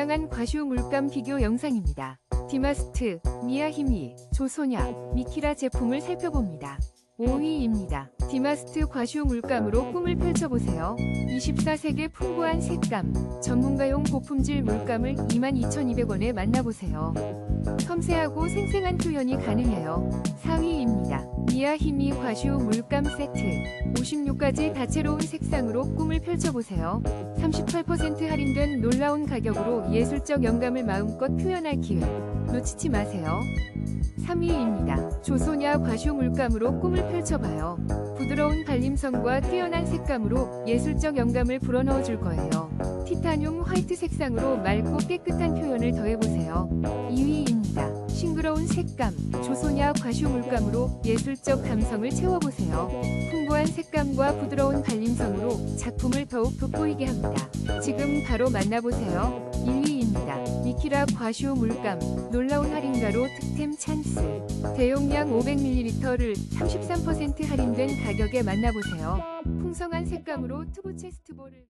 다양한 과슈 물감 비교 영상입니다. 디마스트, 미아히미, 조소냐, 미키라 제품을 살펴봅니다. 5위입니다. 디마스트 과슈 물감으로 꿈을 펼쳐보세요. 24색의 풍부한 색감, 전문가용 고품질 물감을 22,200원에 만나보세요. 섬세하고 생생한 표현이 가능해요. 4 미아히미 과슈 물감 세트. 56가지 다채로운 색상으로 꿈을 펼쳐보세요. 38% 할인된 놀라운 가격으로 예술적 영감을 마음껏 표현할 기회. 놓치지 마세요. 3위입니다. 조소냐 과슈 물감으로 꿈을 펼쳐봐요. 부드러운 발림성과 뛰어난 색감으로 예술적 영감을 불어넣어 줄 거예요. 티타늄 화이트 색상으로 맑고 깨끗한 표현을 더해보세요. 2위입니다. 싱그러운 색감, 조소냐 과슈 물감으로 예술적 감성을 채워보세요. 풍부한 색감과 부드러운 발림성으로 작품을 더욱 돋보이게 합니다. 지금 바로 만나보세요. 1위입니다. 미키라 과슈 물감, 놀라운 할인가로 득템 찬스. 대용량 500ml를 33% 할인된 가격에 만나보세요. 풍성한 색감으로 투부 체스트볼을